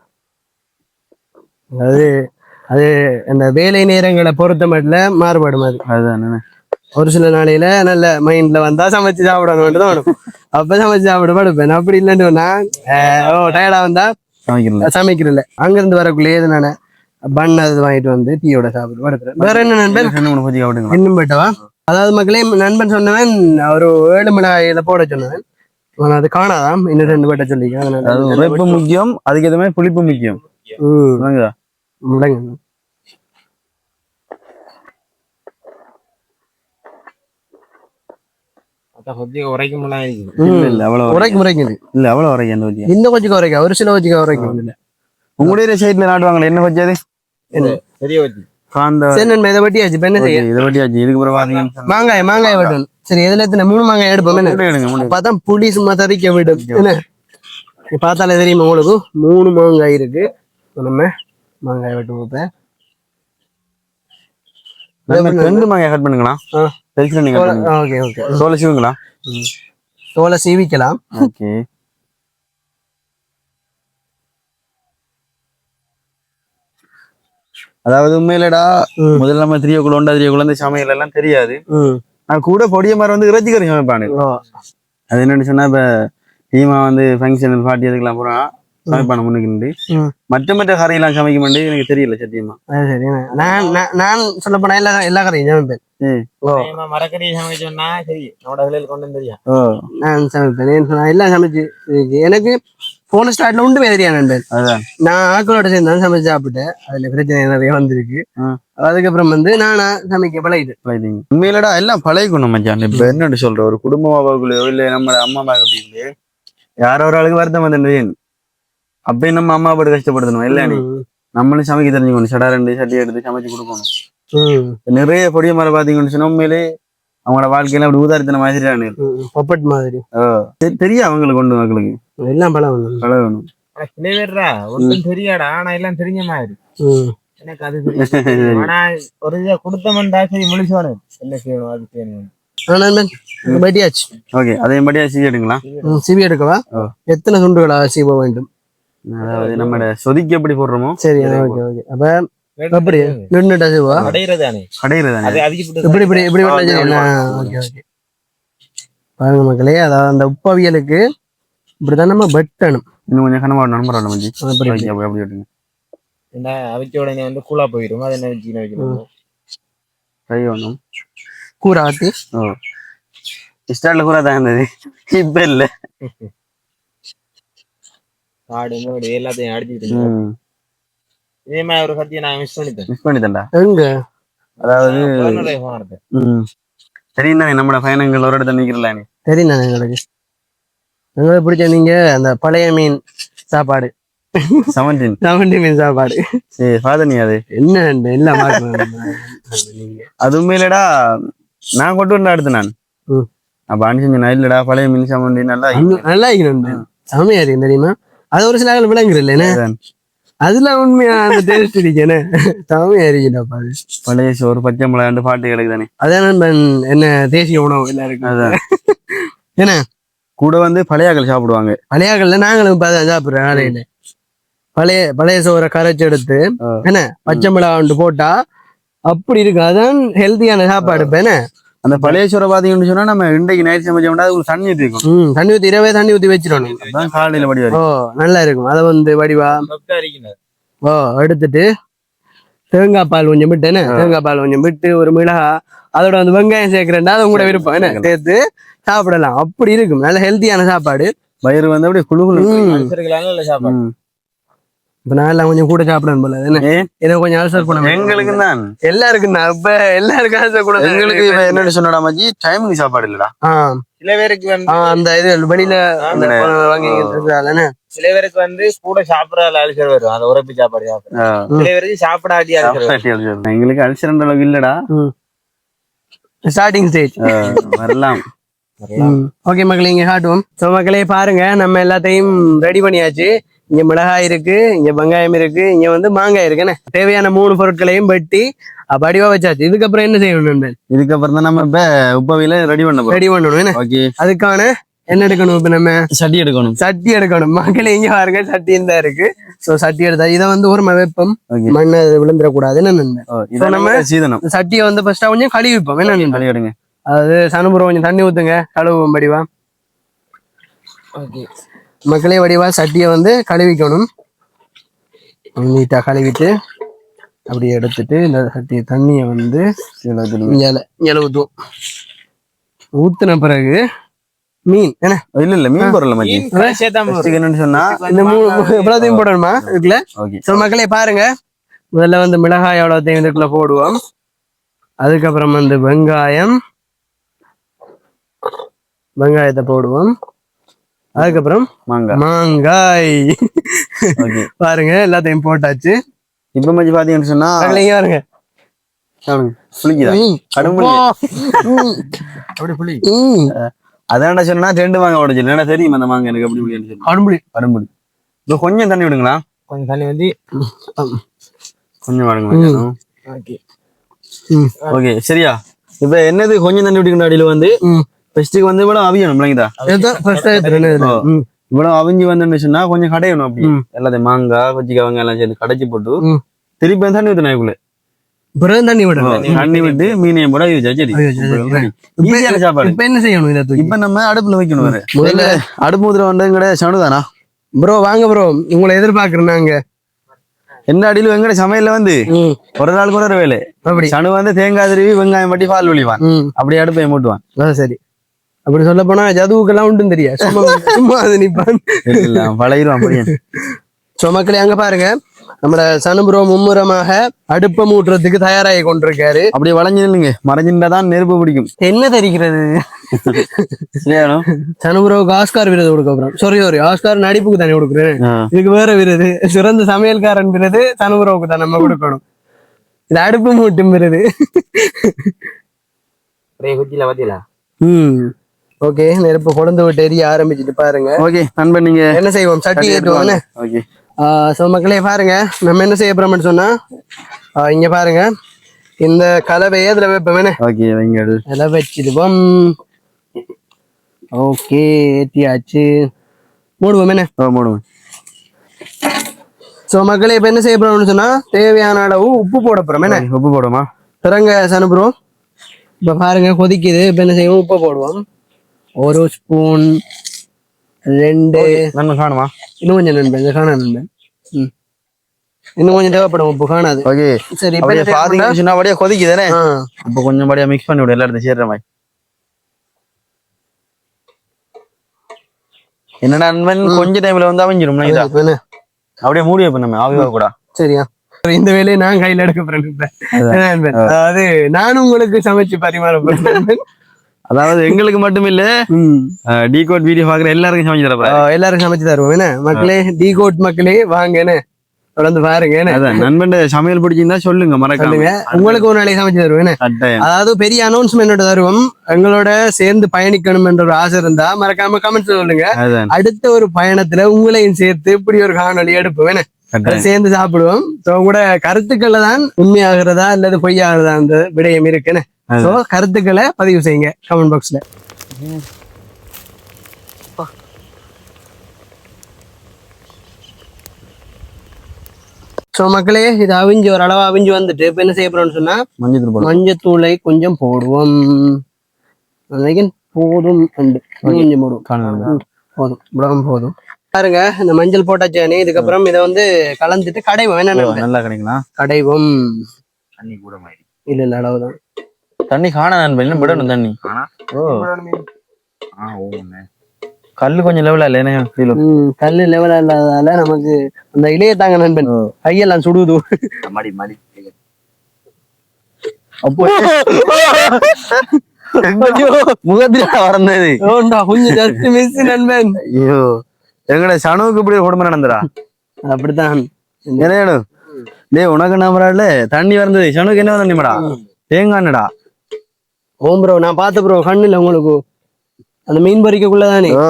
Speaker 1: அது அது அந்த வேலை நேரங்களை பொறுத்த மட்டும் மாறுபடும் அது
Speaker 2: அதுதான்.
Speaker 1: ஒரு சில நாளையில நல்ல மைண்ட்ல வந்தா சமைச்சு சாப்பிடணும்னு தோணும். அப்ப சமைச்சு சாப்பிட படுப்பேன். அப்படி இல்லைன்னு சொன்னா, ஆஹ், ஓ டயர்டா வந்தா
Speaker 2: சமைக்கிறல
Speaker 1: அங்கிருந்து வரக்குள்ளே எது நானே பன் அது வாங்கிட்டு வந்து டீயோட படுத்துறேன் வேற என்ன நண்பன்? இன்னும் போயிட்டவா? அதாவது மக்களே நண்பன் சொன்னவன் ஒரு ஏழு மிளகாயில போட சொன்னவன். அது காணாதாம். இன்னும் ரெண்டு பேட்ட
Speaker 2: உரைப்பு முக்கியம் அதுக்கு மாதிரி புளிப்பு முக்கியம்.
Speaker 1: முடங்கு
Speaker 3: அதான் கொத்திய உரைக்கும்.
Speaker 2: இல்ல இல்ல அவ்வளவு
Speaker 1: உரைக்கு முறைக்குது
Speaker 2: இல்ல அவ்வளவு உரைக்கு அந்த பத்தி
Speaker 1: இந்த கொஞ்சம் உரைக்க ஒரு சில வச்சுக்க உரைக்கும். இல்ல
Speaker 2: உங்களுடைய சைட்ல நாட்டுவாங்களே என்ன வச்சது
Speaker 3: பெரிய வச்சு.
Speaker 2: காந்த
Speaker 1: சரி நண்பன் இதை வெட்டியாச்சு. இப்ப என்ன செய்ய?
Speaker 2: இதை வட்டியாச்சு. இதுக்கு அப்புறம் பாத்தீங்கன்னா
Speaker 1: மாங்காய். மாங்காய் வெட்டணும். சரி எதுல எத்தனை? மூணு மாங்காய் எடுப்போம். என்ன. அப்பதான் புளி சும்மா தறிக்க விடும். என்ன? பார்த்தாலே தெரியுமா உங்களுக்கு? மூணு மாங்காய் இருக்கு. நம்ம மாங்காய் வெட்டுவோம் இப்ப.
Speaker 2: நண்பன் ரெண்டு மாங்காய் கட் பண்ணுங்களா பெருசு நீங்க.
Speaker 1: ஓகே
Speaker 2: சிவங்களா
Speaker 1: சீவிக்கலாம்.
Speaker 2: ஓகே. அதாவது உண்மையிலடா. முதல்ல நம்ம திரியக்குள்ள ஒண்டா திரியக்குள்ள இந்த சமையல் எல்லாம் தெரியாது. நான் கூட பொடிய மாதிரி வந்து இறைச்சி கறி சமைப்பானு அது என்னன்னு சொன்னா இப்ப டீமா வந்து ஃபங்க்ஷன் பார்ட்டி அதுக்கெல்லாம் போறோம் சமைப்பான முன்னுக்கு. மற்ற மற்ற கறியெல்லாம் சமைக்க மாட்டேன் எனக்கு தெரியல சத்தியமா.
Speaker 1: நான் நான் சொல்ல போனா எல்லா எல்லா கதையும் சமைப்பேன்.
Speaker 3: மரக்கறி சரி கொண்டு வந்து தெரியும்
Speaker 2: ஓ.
Speaker 1: நான் சமைப்பேன். சொன்னா எல்லாம் சமைச்சு. எனக்கு போன ஸ்டார்ட்ல உண்டு தெரியா நண்பன்
Speaker 2: அதான்.
Speaker 1: நான் ஆக்களோட சேர்ந்து சமைச்சு சாப்பிட்டேன். அதுல பிரச்சனை நிறைய வந்திருக்கு. அதுக்கப்புறம் வந்து நானா சமைக்க பழகிட்டு
Speaker 2: பழகிட்டீங்க. உண்மையிலடா எல்லாம் பழகிக்கணும் மச்சான். இப்ப என்னன்னு சொல்ற ஒரு குடும்பமாக்குள்ளயோ இல்ல நம்ம அம்மா மகளையோ யாரோ ஒரு ஆளுக்கு வருத்தம் வந்து அப்பயும் நம்ம அம்மா அப்படி கஷ்டப்படுத்தணும் இல்ல நீ. நம்மளும் சமைக்க தெரிஞ்சுக்கணும். சடா ரெண்டு சட்டி எடுத்து சமைச்சு கொடுக்கணும். நிறைய பொடிய மரம் பாத்தீங்கன்னு சொன்னா உண்மையிலே அவங்களோட வாழ்க்கையில அப்படி உதாரணத்தின மாதிரி
Speaker 1: ம். பொப்பட் மாதிரி.
Speaker 2: தெரியும் அவங்களுக்கு கொண்டு மக்களுக்கு?
Speaker 1: எல்லாம் பழம்
Speaker 2: பழகணும்.
Speaker 3: ஆனா சில பேர்ரா ஒன்றும் தெரியாடா ஆனா எல்லாம் தெரிஞ்ச மாதிரி. எனக்கு அது ஆனா ஒரு இதை கொடுத்தோம்டா சரி முழிச்சோனு என்ன செய்யணும் அது செய்யணும்
Speaker 1: பட்டியாச்சு.
Speaker 2: ஓகே அதேபடியா செய்யடுங்களா
Speaker 1: ம், சிவி எடுக்கவா. எத்தனை துண்டுகளா சீவ வேண்டும்?
Speaker 2: அதாவது நம்ம சொதிக்கு எப்படி போடுறோமோ
Speaker 1: சரி ஓகே ஓகே. அப்ப எப்படி?
Speaker 3: அடையிறதானே
Speaker 1: இப்படி இப்படி இப்படி ஓகே ஓகே. பாருங்க மக்களே அதாவது அந்த உப்பவியலுக்கு இப்படிதான் நம்ம வெட்டணும்.
Speaker 2: இன்னும் கொஞ்சம் கனமா மஞ்சி
Speaker 1: அப்படி
Speaker 2: விட்டுங்க
Speaker 3: என்ன அவிச்ச உடனே வந்து கூலா போயிடும் அது என்ன வச்சு வைக்கணும்?
Speaker 2: கை
Speaker 1: கூரை
Speaker 2: ஓ. தான் இருந்தது. இப்ப இல்ல.
Speaker 3: காடு மேடு எல்லாத்தையும் அடிச்சுட்டு இருந்தேன். இதே மாதிரி ஒரு சத்தியை நான் மிஸ் பண்ணிட்டேன்.
Speaker 2: மிஸ் பண்ணிட்டேன்டா.
Speaker 1: எங்க?
Speaker 2: அதாவது தானே நம்மளோட பயணங்கள் ஒரு இடத்துல நிக்கிறல நீ?
Speaker 1: தெரியும் தானே எங்களுக்கு. எங்களுக்கு பிடிச்ச நீங்க அந்த பழைய மீன் சாப்பாடு.
Speaker 2: செவன்டீன்
Speaker 1: செவன்டி மீன் சாப்பாடு.
Speaker 2: சரி ஃபாதர் நீ அது?
Speaker 1: என்ன நீங்க
Speaker 2: அது உண்மையிலடா நான் கொண்டு வந்த அடுத்து நான். அப்ப அனுப்பிச்சு நான் இல்லடா பழைய மின் செவன்டி நல்லா
Speaker 1: நல்லா இருக்கணும் செமையா இருக்கு தெரியுமா? அது ஒரு சில ஆள் விளங்குற இல்லைன்னு. அதுல உண்மையா அந்த டேஸ்ட் இருக்கேன்னு செமையா இருக்குடாப்பா அது
Speaker 2: பழைய சோறு பச்சை மிளகாண்டு பாட்டு கிடக்குதானே?
Speaker 1: அதான் நண்பன் என்ன தேசிய உணவு எல்லாம் இருக்கு
Speaker 2: அதான்.
Speaker 1: என்ன?
Speaker 2: கூட வந்து பழையாக்கள் சாப்பிடுவாங்க.
Speaker 1: பழையாக்கள்ல நாங்களும் இப்ப அதான் சாப்பிடுறோம் காலையில பழைய பழைய சோறை கரைச்சு எடுத்து. என்ன? பச்சை மிளகாண்டு போட்டா அப்படி இருக்கு. அதான் ஹெல்த்தியான சாப்பாடு இப்ப என்ன?
Speaker 2: அந்த பழைய சோறை பாத்தீங்கன்னு சொன்னா நம்ம இன்றைக்கு நைட் சமைச்சோம்னா அது தண்ணி ஊற்றி இருக்கும்.
Speaker 1: தண்ணி ஊத்தி இரவே தண்ணி ஊத்தி வச்சிடணும்
Speaker 2: அதான் காலையில படி
Speaker 1: ஓ நல்லா இருக்கும். அதை வந்து வடிவா. ஓ எடுத்துட்டு தேங்காய் பால் கொஞ்சம் விட்டு என்ன? தேங்காய் பால் கொஞ்சம் விட்டு ஒரு மிளகா அதோட வந்து வெங்காயம் சேர்க்கிறேன்டா அது கூட விருப்பம். என்ன? சேர்த்து சாப்பிடலாம். அப்படி இருக்கும். நல்ல ஹெல்த்தியான சாப்பாடு.
Speaker 2: வயிறு வந்து அப்படியே குழு குழு
Speaker 3: சாப்பாடு.
Speaker 1: இப்ப நான் எல்லாம் கொஞ்சம் கூட சாப்பிடணும் போல என்ன? கொஞ்சம் அல்சர் பண்ண
Speaker 2: எங்களுக்கு தான்
Speaker 1: எல்லாருக்கும் தான் இப்ப எல்லாருக்கும் அல்சர் கூட
Speaker 2: எங்களுக்கு என்னன்னு சொன்னடா மச்சி டைமுக்கு சாப்பாடு இல்லடா.
Speaker 3: சில பேருக்கு
Speaker 1: அந்த இது வெளியில அந்த வாங்கி
Speaker 3: சில பேருக்கு வந்து கூட சாப்பிடற அழிச்சல் வரும். அந்த உரைப்பு சாப்பாடு சாப்பிட
Speaker 2: ஆ.
Speaker 3: சில பேருக்கு சாப்பிடாட்டி
Speaker 2: அடிச்சிடும். எங்களுக்கு அல்சர் அளவுக்கு இல்லடா.
Speaker 1: ஸ்டார்டிங் ஸ்டேஜ்
Speaker 2: வரலாம்.
Speaker 1: ஓகே மக்களே இங்க காட்டுவோம். ஸோ மக்களே பாருங்க. நம்ம எல்லாத்தையும் ரெடி பண்ணியாச்சு. இங்க மிளகாய் இருக்கு இங்க வெங்காயம் இருக்கு இங்க வந்து மாங்காய் இருக்கு என்ன? தேவையான மூணு பொருட்களையும் வெட்டி அப்ப அடிவா வச்சாச்சு. இதுக்கப்புறம் என்ன செய்யணும்
Speaker 2: இதுக்கப்புறம் தான் நம்ம இப்ப உப்பவியில ரெடி பண்ண போறோம்.
Speaker 1: ரெடி பண்ணணும் என்ன? அதுக்கான என்ன எடுக்கணும் இப்ப நம்ம?
Speaker 2: சட்டி எடுக்கணும்.
Speaker 1: சட்டி எடுக்கணும். மக்களே இங்க பாருங்க சட்டியும் தான் இருக்கு. சோ சட்டி எடுத்தா இதை வந்து ஒரு வெப்பம் மண்ணை விழுந்துடக்கூடாதுன்னு நம்ம-
Speaker 2: நம்ம சீதனம்.
Speaker 1: சட்டியை வந்து ஃபர்ஸ்டா கொஞ்சம் கழுவிப்போம் என்ன நண்பன்?
Speaker 2: சரி எடுங்க.
Speaker 1: அது சனுபுரம் கொஞ்சம் தண்ணி ஊத்துங்க. கழுவுவோம் வடிவா
Speaker 3: ஓகே.
Speaker 1: மக்களே வடிவா சட்டியை வந்து கழுவிக்கணும். நீட்டா கழுவிட்டு அப்படியே எடுத்துட்டு இந்த சட்டி தண்ணியை வந்து இஞ்சால இஞ்சால ஊத்துவோம். ஊத்துன பிறகு மீன் என்ன?
Speaker 2: இல்ல இல்ல மீன் பொருள்
Speaker 3: மீன்
Speaker 2: சொன்னா
Speaker 1: இந்த மூணு போடணுமா இதுக்குள்ள ஸோ மக்களே பாருங்க. முதல்ல வந்து மிளகாய் எவ்வளோத்தையும் இதுக்குள்ள போடுவோம். அதுக்கப்புறம் வந்து வெங்காயம். வெங்காயத்தை போடுவோம். அதுக்கப்புறம்
Speaker 2: மாங்காய்.
Speaker 1: மாங்காய்.
Speaker 2: ஓகே.
Speaker 1: பாருங்க எல்லாத்தையும் போட்டாச்சு.
Speaker 2: இப்ப மச்சி பாத்தீங்கன்னு சொன்னா
Speaker 1: பாருங்க.
Speaker 2: சாப்பிடுங்க. புளிக்குதா?
Speaker 1: ம்.
Speaker 2: கடும்புளி.
Speaker 1: ம்.
Speaker 3: அப்படி புளி.
Speaker 1: ம்.
Speaker 2: அதான் சொன்னா ரெண்டு மாங்காய் உடச்சு என்ன தெரியும் அந்த மாங்காய் எனக்கு அப்படி
Speaker 1: கடும்புளி
Speaker 2: கடும்புளி இப்போ கொஞ்சம் தண்ணி விடுங்களா?
Speaker 3: கொஞ்சம் தண்ணி வந்து
Speaker 2: கொஞ்சம் வாடுங்க
Speaker 3: ஓகே.
Speaker 1: ம்.
Speaker 2: ஓகே சரியா? இப்ப என்னது கொஞ்சம் தண்ணி விட்டுக்கிற அடியில வந்து
Speaker 1: ம்.
Speaker 2: ஃபர்ஸ்ட்டுக்கு வந்து இவ்வளவு அவியணும் இல்லைங்கதா. இவ்வளவு அவிஞ்சு வந்துன்னு சொன்னா கொஞ்சம் கடையணும் அப்படி. எல்லாத்தையும் மாங்காய் கொச்சிக்காய் வெங்காயம் எல்லாம் சேர்த்து கடைச்சி போட்டு. திருப்பி தண்ணி ஊத்தணும் அதுக்குள்ள
Speaker 1: பிறகு தண்ணி விடணும்.
Speaker 2: தண்ணி விட்டு மீனையும் போட இது சரி. சாப்பாடு.
Speaker 1: இப்ப என்ன செய்யணும்
Speaker 2: இப்ப நம்ம அடுப்புல வைக்கணும்
Speaker 1: முதல்ல
Speaker 2: அடுப்பு ஊதுற வந்து கிடையாது சனுதானா
Speaker 1: ப்ரோ வாங்க ப்ரோ. உங்களை எதிர்பார்க்கிறோம் நாங்க
Speaker 2: எந்த அடியிலும் எங்கட சமையல்ல வந்து ஒரு நாளுக்கு ஒரு வேலை.
Speaker 1: அப்படி.
Speaker 2: சனு வந்து தேங்காய் திருவி வெங்காயம் பட்டி பால் ஒளிவான்
Speaker 1: ம்.
Speaker 2: அப்படி அடுப்பை மூட்டுவான்.
Speaker 1: சரி. அப்படி சொல்ல போனா ஜதுவுக்கெல்லாம் உண்டும் தெரியா சும்மா சும்மா அது நிப்பான்.
Speaker 2: அப்படியே
Speaker 1: மக்களே அங்க பாருங்க. நம்மள சனுபுரோ மும்முரமாக அடுப்ப மூட்டுறதுக்கு தயாராகி கொண்டிருக்காரு.
Speaker 2: அப்படியே வளைஞ்சு நில்லுங்க. மறைஞ்சிருந்தா தான் நெருப்பு பிடிக்கும்.
Speaker 1: என்ன தெரிகிறது? சனுபுரோவுக்கு ஆஸ்கார் விருது கொடுக்க போறோம். சாரி சாரி ஆஸ்கார் நடிப்புக்கு தானே கொடுக்குறேன். இதுக்கு வேற விருது. சிறந்த சமையல்காரன் விருது சனுபுரோவுக்கு தான் நம்ம கொடுக்கணும். இது அடுப்பு மூட்டும் விருது. ம். ஓகே நெருப்பு கொழுந்து விட்டு எரிய ஆரம்பிச்சுட்டு பாருங்க.
Speaker 2: ஓகே நண்பன் நீங்க
Speaker 1: என்ன செய்வோம்? சட்டி ஏற்றுவோம்
Speaker 2: ஓகே
Speaker 1: ஸோ மக்களே பாருங்க. நம்ம என்ன செய்ய போறோம்னு சொன்னா இங்க பாருங்க. இந்த கலவையை அதுல வைப்போம்
Speaker 2: ஓகே வைங்க
Speaker 1: அதில் வச்சிடுவோம் ஓகே ஏற்றியாச்சு மூடுவோம் என்ன?
Speaker 2: மூடுவோம்.
Speaker 1: ஸோ மக்களே இப்போ என்ன செய்ய போறோம்னு சொன்னா தேவையான அளவு உப்பு போட போறோம் என்ன?
Speaker 2: உப்பு போடுமா
Speaker 1: பிறங்க சனுப்புறோம் இப்போ பாருங்க கொதிக்குது. இப்போ என்ன செய்வோம்? உப்பு போடுவோம். ஒரு ஸ்பூன் ரெண்டு.
Speaker 2: நண்பன் காணுமா?
Speaker 1: இன்னும் கொஞ்சம் நண்பன் காணாது நண்பன். இன்னும் கொஞ்சம் தேவைப்படும் உப்பு காணாது.
Speaker 2: ஓகே
Speaker 1: சரி இப்போ
Speaker 2: அப்படியே
Speaker 1: போறோம்னா-
Speaker 2: சொன்னா அப்படியே கொதிக்குதானே?
Speaker 1: ஆ.
Speaker 2: அப்ப கொஞ்சம் படியா மிக்ஸ் பண்ணி விடு எல்லாத்தையும் சேர்ற மாதிரி. என்னடா நண்பன் கொஞ்ச டைம்ல வந்து
Speaker 1: இப்ப என்ன?
Speaker 2: அப்படியே மூடி வைப்போம் நம்ம ஆவி கூட.
Speaker 1: சரியா? இந்த வேலையை நான் கையில எடுக்க போறேன்? அதாவது நானும் உங்களுக்கு சமைச்சு பரிமாற போறேன்.
Speaker 2: அதாவது எங்களுக்கு மட்டும் இல்ல. டீ கோட் வீடியோ பாக்குற எல்லாருக்கும் சமைச்சு தரப்ப
Speaker 1: ஆ, எல்லாரும் சமைச்சு தருவோம். என்ன? மக்களே டீ கோட் மக்களே வாங்க என்ன? தொடர்ந்து பாருங்க
Speaker 2: நண்பன் சமையல் பிடிச்சிருந்தா சொல்லுங்க மறக்காம.
Speaker 1: உங்களுக்கு ஒரு நாளைக்கு சமைச்சு
Speaker 2: கட்டாயம்
Speaker 1: அதாவது பெரிய அனௌன்ஸ்மெண்ட் தருவோம். எங்களோட சேர்ந்து பயணிக்கணும் என்ற ஒரு ஆசை இருந்தா மறக்காம கமெண்ட்ஸ் சொல்லுங்க. அடுத்த ஒரு பயணத்துல உங்களையும் சேர்த்து இப்படி ஒரு அதை
Speaker 2: கட்டாயம்
Speaker 1: சேர்ந்து சாப்பிடுவோம். சோ உங்களோட கருத்துக்கள்ல தான் உண்மையாகிறதா அல்லது பொய்யாகிறதா அந்த விடயம் இருக்குன்னு சோ கருத்துக்களை பதிவு செய்யுங்க கமெண்ட் பாக்ஸ்ல சோ மக்களே இது அவிஞ்சு ஒரு அளவு அவிஞ்சு வந்துட்டு இப்ப என்ன செய்ய போறோம்னு சொன்னா
Speaker 2: மஞ்சள்
Speaker 1: மஞ்சத்தூளை கொஞ்சம் போடுவோம். போதும் கொஞ்சம் போடுவோம். போதும். இவ்வளவு போதும். பாருங்க இந்த மஞ்சள் போட்டாச்சானே இதுக்கப்புறம் இதை வந்து கலந்துட்டு கடைவோம். என்ன?
Speaker 2: நல்லா கிடைக்கலாம்
Speaker 1: கடைவோம்.
Speaker 3: தண்ணி கூட மாதிரி
Speaker 1: இல்ல இல்ல அளவுதான்.
Speaker 2: தண்ணி காண நண்பன் விடணும் தண்ணி. ஓ. கல்லு கொஞ்சம் லெவலா இல்ல
Speaker 1: கல்லு லெவலா இல்லாததால நமக்கு அந்த இலைய தாங்க நண்பன். கையெல்லாம் சுடுது.
Speaker 3: மடி மடி.
Speaker 2: அப்போ முகத்துல வரந்தது
Speaker 1: ஓண்டா கொஞ்சம் ஜஸ்ட் மிஸ் நண்பன்.
Speaker 2: ஐயோ. எங்கட சனுவுக்கு இப்படி கொடுமை நடந்துடா
Speaker 1: அப்படித்தான்.
Speaker 2: என்ன டேய் உனக்கு நம்பரால தண்ணி வந்தது சனுக்கு என்ன தண்ணிமாடா? தேங்காய்டா
Speaker 1: ஓம் ப்ரோ நான் பார்த்த ப்ரோ கண்ணு இல்ல உங்களுக்கு அந்த மீன் பறிக்கக்குள்ளதானே?
Speaker 2: ஓ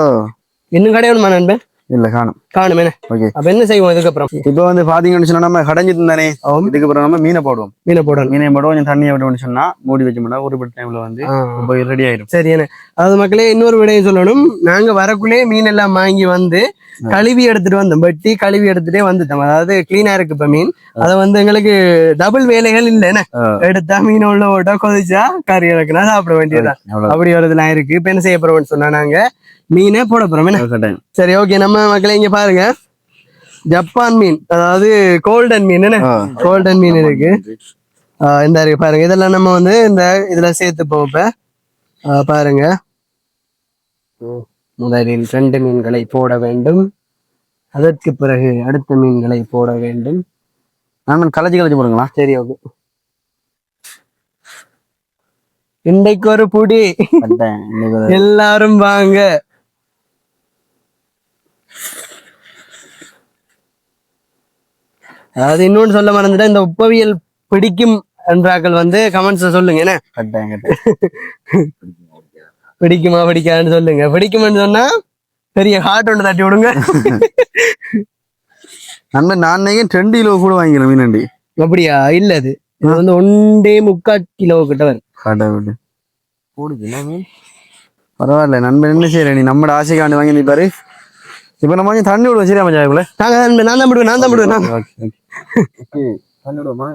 Speaker 1: இன்னும் கடையணுமா நண்பன்
Speaker 2: இல்ல காணும்.
Speaker 1: காணுமே
Speaker 2: ஓகே.
Speaker 1: அப்ப என்ன செய்வோம் இதுக்கப்புறம்?
Speaker 2: இப்போ வந்து பாத்தீங்கன்னு சொன்னா நம்ம கடைஞ்சிட்டு தானே இதுக்கு அப்புறம் நம்ம மீனை போடுவோம்.
Speaker 1: மீனை போடணும்.
Speaker 2: மீனை போட்டு கொஞ்சம் தண்ணியை விட்டோம்னு சொன்னா மூடி வச்சோம்னா ஒரு பட் டைம்ல வந்து. போய் ரெடி ஆயிடும்
Speaker 1: சரி என்ன? அதாவது மக்களே இன்னொரு விடயம் சொல்லணும். நாங்க வரக்குள்ளே மீன் எல்லாம் வாங்கி வந்து கழுவி எடுத்துட்டு வந்தோம். வெட்டி கழுவி எடுத்துட்டே வந்துட்டோம். அதாவது கிளீனா இருக்கு இப்ப மீன். அதை வந்து எங்களுக்கு டபுள் வேலைகள் இல்ல என்ன?
Speaker 2: ஆ.
Speaker 1: எடுத்தா மீன் உள்ள போட்டா கொதிச்சா கறி இறக்குனா சாப்பிட வேண்டியதுதான்
Speaker 2: அவ்வளவு.
Speaker 1: அப்படி வரதுலாம் இருக்கு. இப்ப என்ன செய்ய போறோம்னு சொன்னா நாங்க மீனே போட போறோம் சரி ஓகே நம்ம மக்களே இங்க பாருங்க. ஜப்பான் மீன் அதாவது கோல்டன் மீன் என்ன. கோல்டன் மீன் இருக்கு. இந்த இருக்கு பாருங்க. இதெல்லாம் நம்ம வந்து இந்த இதுல சேர்த்து போப்ப பாருங்க. முதலில் ரெண்டு மீன்களை போட வேண்டும். அதற்கு பிறகு அடுத்த மீன்களை போட வேண்டும்.
Speaker 2: நான் கலைச்சி கலைச்சி போடுங்களா?
Speaker 1: சரி ஓகே. இன்றைக்கு ஒரு புடி. எல்லாரும் வாங்க. அதாவது இன்னொன்னு சொல்ல மறந்துட்டேன். இந்த உப்பவியல் பிடிக்கும் என்றாக்கள் வந்து கமெண்ட்ஸ்ல சொல்லுங்க என்ன? பிடிக்குமா பிடிக்காதுன்னு சொல்லுங்க. பிடிக்கும்னு சொன்னா பெரிய ஹார்ட் ஒன்று தட்டி விடுங்க.
Speaker 2: நண்பன் நான் ரெண்டு கிலோ கூட வாங்கிக்கிறேன் மீனண்டி.
Speaker 1: அப்படியா? இல்ல அது. இது வந்து ஒன்றே முக்கால் கிலோ கிட்ட வரும்.
Speaker 3: மீன்?
Speaker 2: பரவாயில்ல நண்பன் என்ன செய்யற நீ நம்மட ஆசைக்காண்டு வாங்கி நீ பாரு. இப்ப நம்ம கொஞ்சம் தண்ணி விடுவோம் சரியா மச்சா இவ்வளவு
Speaker 1: நாங்க தான் நான் தான் விடுவேன் நான் தான் விடுவேன்
Speaker 3: பண்ணிடுவோமா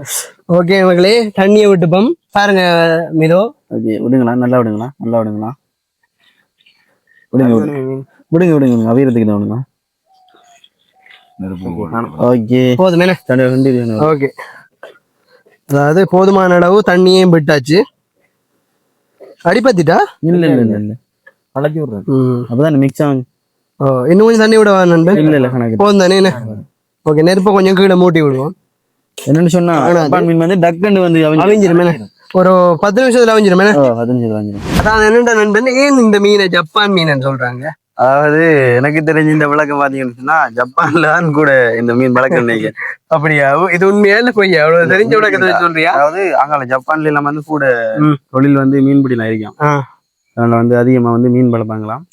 Speaker 1: ஓகே மக்களே தண்ணியை விட்டுப்போம். பாருங்க மிதோ.
Speaker 2: ஓகே விடுங்களா? நல்லா விடுங்களா? நல்லா விடுங்களா? விடுங்க விடுங்க. விடுங்க. விடுங்க அவியறதுக்கு விடுங்க ஓகே.
Speaker 1: போதும் ஓகே. அதாவது போதுமான அளவு தண்ணியையும் விட்டாச்சு. அடிப்பத்திட்டா
Speaker 2: இல்ல இல்ல இல்ல இல்ல.
Speaker 3: கலக்கி விடுறேன்.
Speaker 2: அப்பதான் மிக்ஸ் ஆகும்.
Speaker 1: ஓ இன்னும் கொஞ்சம் தண்ணி விடவா நண்பன்
Speaker 2: இல்ல இல்ல கணக்கு
Speaker 1: போதும் தானே என்ன? ஓகே நெருப்பை கொஞ்சம் கீழே மூட்டி விடுவோம்.
Speaker 2: என்னன்னு சொன்னா மீன் வந்து டக்குன்னு வந்து அவிஞ்சு
Speaker 1: அவிஞ்சிருமே. ஒரு பத்து நிமிஷத்துல அவிஞ்சிருமே
Speaker 2: ஓ, பதினஞ்சு அவிஞ்சிரும்.
Speaker 1: அதான் என்னடா நண்பன். ஏன் இந்த மீனை ஜப்பான் மீன் சொல்றாங்க?
Speaker 2: அதாவது எனக்கு தெரிஞ்ச இந்த விளக்கம் பாத்தீங்கன்னு ஜப்பான்ல தான் கூட இந்த மீன் வளர்க்க நினைக்கிறேன்
Speaker 1: அப்படியா? இது உண்மையா இல்ல பொய்யா? அவ்வளவு தெரிஞ்ச விளக்கத்தை சொல்றியா?
Speaker 2: அதாவது அங்கால ஜப்பான்ல எல்லாம் வந்து கூட. தொழில் வந்து மீன்பிடிலாம் இருக்கும். அதனால வந்து அதிகமா வந்து மீன் வளர்ப்பாங்களாம்.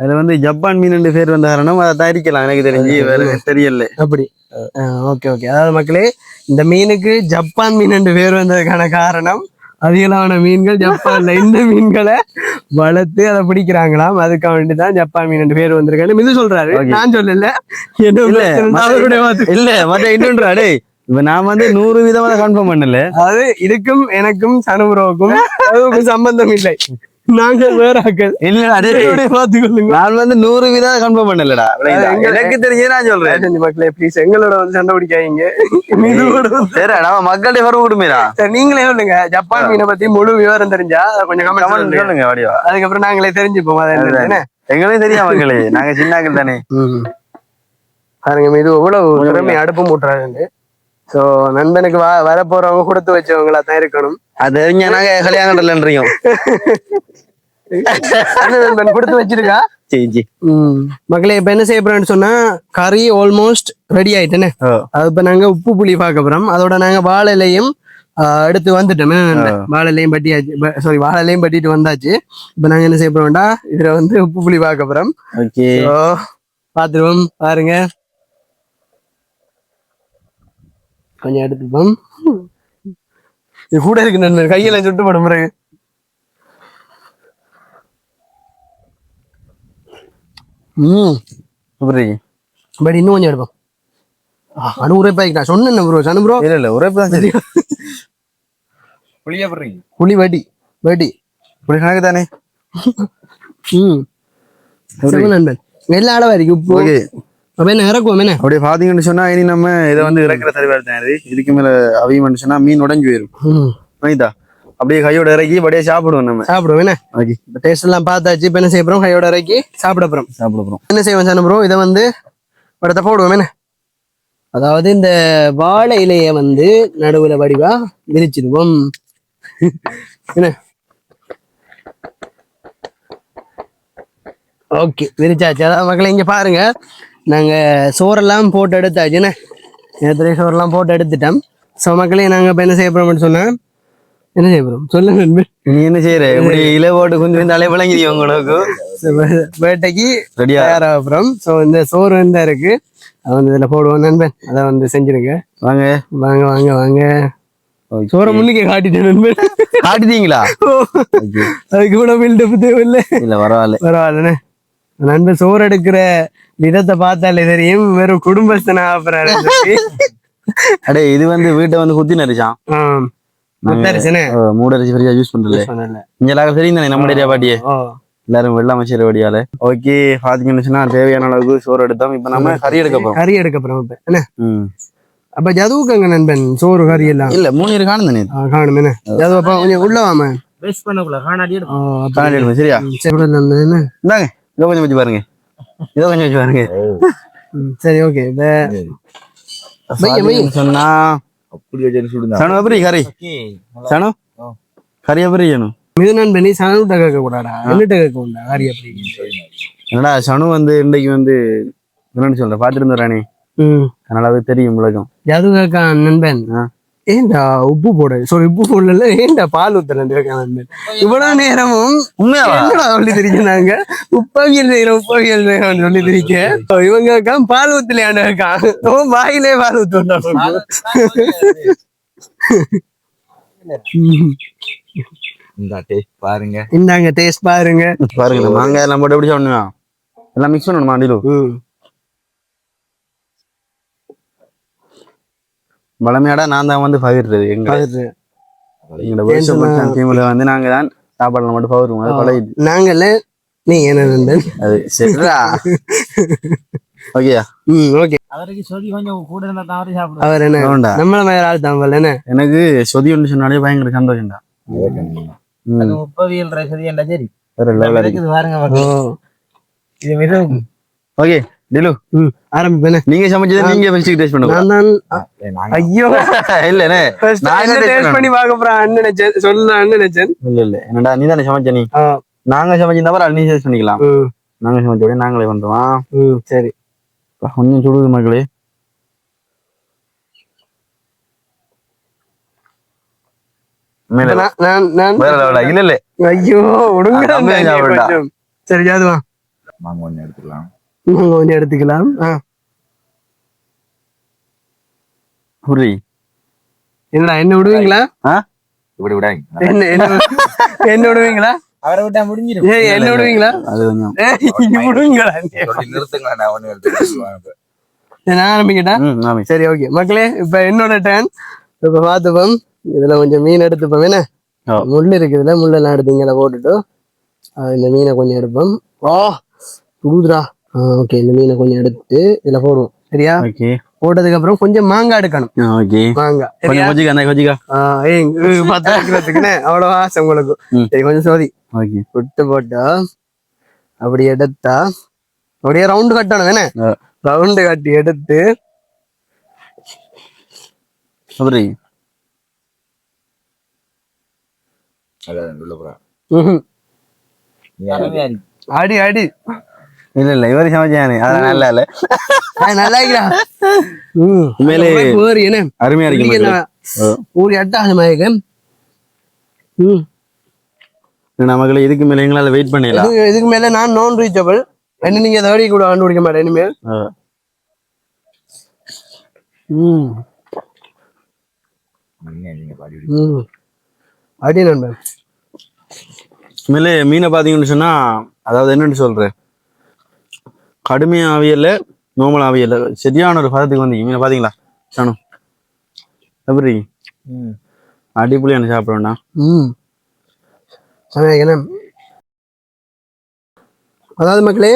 Speaker 2: அதுல வந்து ஜப்பான் மீன் ரெண்டு பேர் வந்த காரணம் அதை தயாரிக்கலாம் எனக்கு தெரிஞ்சு வேற தெரியல.
Speaker 1: அப்படி. Okay okay. அதாவது மக்களே இந்த மீனுக்கு ஜப்பான் மீன் என்று பேர் வந்ததுக்கான காரணம் அதிகமான மீன்கள் ஜப்பான்ல இந்த மீன்களை வளர்த்து அதை பிடிக்கிறாங்களாம். அதுக்காக வேண்டி தான் ஜப்பான் மீன் என்று பேர் வந்திருக்காரு இது சொல்றாரு. நான் சொல்லல.
Speaker 2: இல்ல, மத்த இன்னொன்றா டேய் இப்ப நான் வந்து நூறு விதமா கன்ஃபார்ம் பண்ணல.
Speaker 1: அதாவது இதுக்கும் எனக்கும் சனுபுரோவுக்கும் அதுக்கும் சம்பந்தம் இல்லை. நாங்கள் வேற ஆக்கள்
Speaker 2: இல்லடா டேய்
Speaker 1: என்னுடைய பார்த்துக்கொள்ளுங்க
Speaker 2: நான் வந்து நூறு விதம் கன்ஃபார்ம் பண்ணலடா. எனக்கு தெரிஞ்சே நான் சொல்றேன்.
Speaker 1: மக்களே ப்ளீஸ் எங்களோட வந்து சண்டை பிடிக்காதீங்க. வந்து-
Speaker 2: சரி நம்ம மக்கள்கிட்ட வர விடுமேடா
Speaker 1: சரி நீங்களே சொல்லுங்க. ஜப்பான் மீனை பத்தி முழு விவரம் தெரிஞ்சா கொஞ்சம் கமெண்ட் சொல்லுங்க.
Speaker 2: வடிவா.
Speaker 1: அதுக்கப்புறம் நாங்களே தெரிஞ்சுப்போம். அது என்னன்னு. என்ன?
Speaker 2: எங்களுக்கு தெரியும் மக்களே. நாங்க சின்னாக்கள் தானே.
Speaker 1: பாருங்க இது எவ்வளவு திறமை அடுப்பு மூட்டுறாங்க சோ நண்பனுக்கு வா வரப்போறவங்க கொடுத்து வச்சவங்களா தான் இருக்கணும்.
Speaker 2: அது நாங்க கல்யாணம் இல்லைன்றீங்க
Speaker 1: நண்பன் கொடுத்து வச்சிருக்கா?
Speaker 2: சரி சரி
Speaker 1: மக்களே இப்ப என்ன செய்ய போறோம்னு சொன்னா கறி ஆல்மோஸ்ட் ரெடி ஆயிட்டேனே?
Speaker 2: ஓ.
Speaker 1: அது இப்ப நாங்க உப்பு புளி பார்க்க போறோம். அதோட நாங்க வாழை இலையும் ஆஹ், எடுத்து வந்துட்டோம் என்ன நண்பன்? வாழை இலையும் பட்டியாச்சு. சாரி வாழை இலையும் பட்டிட்டு வந்தாச்சு. இப்ப நாங்க என்ன செய்ய போறோம்டா இதுல வந்து உப்பு புளி பார்க்க போறோம். பாத்துருவோம் பாருங்க. கொஞ்சம் எடுத்துப்போம் இது கூட இருக்கு நண்பன் கையில சுட்டு போடும் பிறகு. ம்.
Speaker 2: சூப்பர்
Speaker 1: பட் இன்னும் கொஞ்சம் எடுப்போம். அனுபவ ரூபாய்க்கு நான் சொன்னேன் ப்ரோ சனு ப்ரோ
Speaker 2: இல்ல இல்ல உரைப்பு தான் சரி.
Speaker 3: புளியா போடுறீங்க
Speaker 1: புலி வடி வடி.
Speaker 2: இப்படி கணக்கு தானே?
Speaker 1: ம். நண்பன் எல்லா அளவா இருக்கு உப்பு
Speaker 2: ஓகே.
Speaker 1: அப்ப என்ன இறக்குவோம் என்ன?
Speaker 2: அப்படியே பாத்தீங்கன்னு சொன்னா இனி நம்ம இதை வந்து இறக்குற சரிவா இருக்காது இதுக்கு மேல அவியம்னு சொன்னா மீன் உடஞ்சு போயிரும்.
Speaker 1: ம்.
Speaker 2: மைதா அப்படியே கையோட இறக்கி அப்படியே சாப்பிடுவோம் நம்ம.
Speaker 1: சாப்பிடுவோம் என்ன?
Speaker 2: ஓகே.
Speaker 1: டேஸ்ட் எல்லாம் பார்த்தாச்சு இப்போ என்ன செய்ய போறோம்? கையோட இறக்கி சாப்பிட போறோம்.
Speaker 2: சாப்பிட போறோம்.
Speaker 1: என்ன செய்வோம் சனு ப்ரோ இதை வந்து படத்தை போடுவோம் என்ன? அதாவது இந்த வாழை இலைய வந்து நடுவுல வடிவா விரிச்சிடுவோம். என்ன? ஓகே விரிச்சாச்சு. அதாவது மக்களை இங்க பாருங்க. நாங்க சோறெல்லாம் போட்டு எடுத்தாச்சு என்ன? நேரத்துல சோறெல்லாம் போட்டு எடுத்துட்டோம். ஸோ மக்களே நாங்க இப்ப என்ன செய்ய போறோம்னு சொன்னா என்ன செய்ய போறோம்? சொல்லுங்க நண்பர்.
Speaker 2: நீ என்ன செய்யற? இப்படி இலை போட்டு கொஞ்சம் இருந்தாலே விளங்கிடி உங்களுக்கு
Speaker 1: So, வே- வேட்டைக்கு
Speaker 2: ரெடியா
Speaker 1: தயாராகிறோம் ஸோ இந்த சோறு வந்து இருக்கு. அதை வந்து இதில் போடுவோம் நண்பன் அதை வந்து செஞ்சிருங்க.
Speaker 2: வாங்க.
Speaker 1: வாங்க வாங்க வாங்க. சோறை முன்னுக்கே காட்டிட்டேன் நண்பன்
Speaker 2: Okay.
Speaker 1: அதுக்கு கூட பில்டப் தேவையில்லை.
Speaker 2: இல்ல பரவாயில்ல.
Speaker 1: பரவாயில்லண்ணே நண்பன் சோறு எடுக்கிற விதத்தை பார்த்தாலே தெரியும் வெறும் குடும்பஸ்தனா ஆப்புறாரு
Speaker 2: அடே இது வந்து வீட்டை வந்து குத்தி நரிச்சான்
Speaker 1: மத்தரிசனே
Speaker 2: மூடரிசி சரியா யூஸ் பண்றல இங்க எல்லாரும் தெரியும் தானே நம்ம ஏரியா பாட்டியே? எல்லாரும் வெள்ளாம செய்யற வழியால ஓகே பாத்தீங்கன்னு தேவையான அளவுக்கு சோறு எடுத்தோம். இப்ப நம்ம கறி எடுக்க போறோம்.
Speaker 1: கறி எடுக்க போறோம். அப்ப ஜதுவுக்கங்க நண்பன் சோறு கறி எல்லாம்?
Speaker 2: இல்ல மூணு இரு காணும் தானே?
Speaker 1: ஆ, காணும் என்ன? ஜது அப்ப கொஞ்சம் உள்ள வாம
Speaker 3: வேஸ்ட் பண்ணக்குள்ள காணாடி
Speaker 1: அப்ப-
Speaker 2: காணாடி எடுப்போம், சரியா?
Speaker 1: சரி
Speaker 2: இந்தாங்க இதோ கொஞ்சம் வச்சு பாருங்க. இதோ கொஞ்சம் வச்சு பாருங்க.
Speaker 1: சரி ஓகே.
Speaker 2: பாத்தீங்கன்னு சொன்னா
Speaker 3: அப்படி சுடுங்க
Speaker 2: சனு எப்படி செய்யணும்
Speaker 1: இது நண்பன் நீ சனூட்ட கேட்க கூடாடா என்னட்ட கேட்க உண்டா கறி அப்படி
Speaker 2: என்னடா சனு வந்து இன்னைக்கு வந்து என்னன்னு சொல்ற? பாத்துட்டு இருந்தானே
Speaker 1: ம்.
Speaker 2: அதனால அது தெரியும் உலகம்.
Speaker 1: ஜது கேட்கா நண்பன்?
Speaker 2: ஆ.
Speaker 1: ஏண்டா உப்பு போடு சாரி உப்பு போடல ஏண்டா பால் கேட்கா நண்பன் இவ்வளவு நேரமும் என்னடா சொல்லி திரிக்கிறாங்க உப்பவியல் செய்யற உப்பவியல் செய்யறோம்னு சொல்லி திரிக்க. இவங்க இருக்கான் பால் ஊத்தலையாண்டு இருக்கான் ஓ வாயிலே பால் ஊத்துட்டான்
Speaker 3: இந்த டேஸ்ட் பாருங்க.
Speaker 1: இந்தாங்க டேஸ்ட் பாருங்க.
Speaker 2: பாருங்க மாங்காய் எல்லாம் போட்டு எப்படி பண்ணுவா எல்லாம் மிக்ஸ் பண்ணணுமா அண்டிலு?
Speaker 1: ம்.
Speaker 2: வளமையாடா நான் தான் வந்து பகிர்றது. எங்க. எங்களோட வருஷம் டீம்ல வந்து நாங்க தான் சாப்பாடுல மட்டும் பகிர்வோம். அது
Speaker 1: நாங்கல்ல நீ என்ன
Speaker 2: அது சரிடா. ஓகேயா
Speaker 1: ம் ஓகே
Speaker 3: அவருக்கு சொல்லி கொஞ்சம் கூட இருந்தா தவறி சாப்பிடுவார்
Speaker 1: அவர் என்ன. நம்மள மாதிரி ஆள் தான் என்ன?
Speaker 2: எனக்கு சொதி ஒன்று சொன்னாலே பயங்கர சந்தோஷம்டா. ம்.
Speaker 3: அது முப்பது ஏழு சதி என்ன சரி?
Speaker 2: வேற.
Speaker 3: இருக்குது பாருங்க
Speaker 2: ஓகே
Speaker 1: ஆரம்பிப்பேனே.
Speaker 2: நீங்க சமைச்சதை நீங்க டேஸ்ட் பண்ணுங்க
Speaker 1: ஐயோ.
Speaker 2: இல்லனே நான்
Speaker 1: என்ன
Speaker 2: என்ன taste
Speaker 1: taste பண்ணி பார்க்க போறேன் நினைச்சேன் சொல்லலாம்னு நினைச்சேன்
Speaker 2: இல்ல இல்ல. என்னடா நீ தானே சமைச்ச நீ?
Speaker 1: ஆ,
Speaker 2: நாங்க சமைச்சிருந்தா பரவாயில்ல, நீ டேஸ்ட் பண்ணிக்கலாம். நாங்க சமைச்சோட நாங்களே பண்றோம்
Speaker 1: ம், சரி.
Speaker 2: கொஞ்சம் சுடுது மக்களே. மேல
Speaker 1: இப்ப நான் நான் நான்
Speaker 2: வேற லெவலா? இல்ல இல்ல.
Speaker 1: ஐயோ. கொஞ்சம். சரி அதுவா
Speaker 3: மாங்க ஒண்ணு எடுத்துக்கலாம்.
Speaker 1: கொஞ்சம் எடுத்துக்கலாம்.
Speaker 2: புரி
Speaker 1: என்னடா என்ன விடுவீங்களா?
Speaker 3: இப்படி விடாங்க
Speaker 1: என்ன என்ன என்ன விடுவீங்களா?
Speaker 3: அவரை விட்டா முடிஞ்சிடும்.
Speaker 1: ஏய் என்ன விடுவீங்களா?
Speaker 2: அது கொஞ்சம்
Speaker 1: ஏய் விடுவீங்களா?
Speaker 3: நிறுத்துங்க நான் ஒண்ணு எடுத்துக்கலாம்
Speaker 1: நான் ஆரம்பிக்கிட்டா?
Speaker 2: ம் ஆமே
Speaker 1: சரி ஓகே. மக்களே இப்ப என்னோட டேன் இப்ப பார்த்துப்போம். இதுல கொஞ்சம் மீன் எடுத்துப்போம் என்ன. முள் இருக்குதுல முள்ளெல்லாம் எடுத்து இங்கே போட்டுட்டு. இந்த மீனை கொஞ்சம் எடுப்போம். ஓ புடுதுடா ஓகே இந்த மீனை கொஞ்சம் எடுத்து இதுல போடுவோம். சரியா?
Speaker 2: ஓகே
Speaker 1: போட்டதுக்கு அப்புறம் கொஞ்சம் மாங்காய் எடுக்கணும்.
Speaker 2: ஓகே
Speaker 1: மாங்காய்.
Speaker 2: கொஞ்சம் கொச்சிக்கா அந்த கொச்சிக்கா
Speaker 1: ஆ, ஏய் இது பத்து வைக்கிறதுக்குன்னு அவ்வளோ ஆசை உங்களுக்கு. சரி கொஞ்சம் சோதி.
Speaker 2: ஓகே
Speaker 1: விட்டு போட்டா அப்படி எடுத்தா அப்படியே ரவுண்டு கட்டணும்
Speaker 2: ஆ.
Speaker 1: ரவுண்டு கட்டி எடுத்து
Speaker 3: இருக்கு
Speaker 1: அடி அடி.
Speaker 2: இல்ல இல்ல இவரு சமைச்சானே. அதெல்லாம் நல்லா இல்ல.
Speaker 1: நல்லா இருக்கிறா ம்.
Speaker 2: உண்மையிலே
Speaker 1: போரு என்ன?
Speaker 2: அருமையா இருக்கு மக்களே.
Speaker 1: என்ன ஊர் அட்டாசமாக ம்.
Speaker 2: மக்களே இதுக்கு மேல எங்களால வெயிட் பண்ணலாம்
Speaker 1: இதுக்கு மேல நான் நான் ரீச்சபிள் என்ன நீங்க தேடி கூட கண்டுபிடிக்க மாட்டேன் இனிமேல். ம். அடி நண்பன்.
Speaker 2: உண்மையிலே மீனை பாத்தீங்கன்னு சொன்னா அதாவது என்னன்னு சொல்றேன்? கடுமையா அவியல்ல நோமல் அவியல்ல சரியான ஒரு பதத்துக்கு வந்தீங்க. மீனை பாத்தீங்களா? சாணம் எப்படி
Speaker 3: ம்.
Speaker 2: அடிப்பொலியான சாப்பிடணும்னா
Speaker 1: ம். சமைக்கணும் அதாவது மக்களே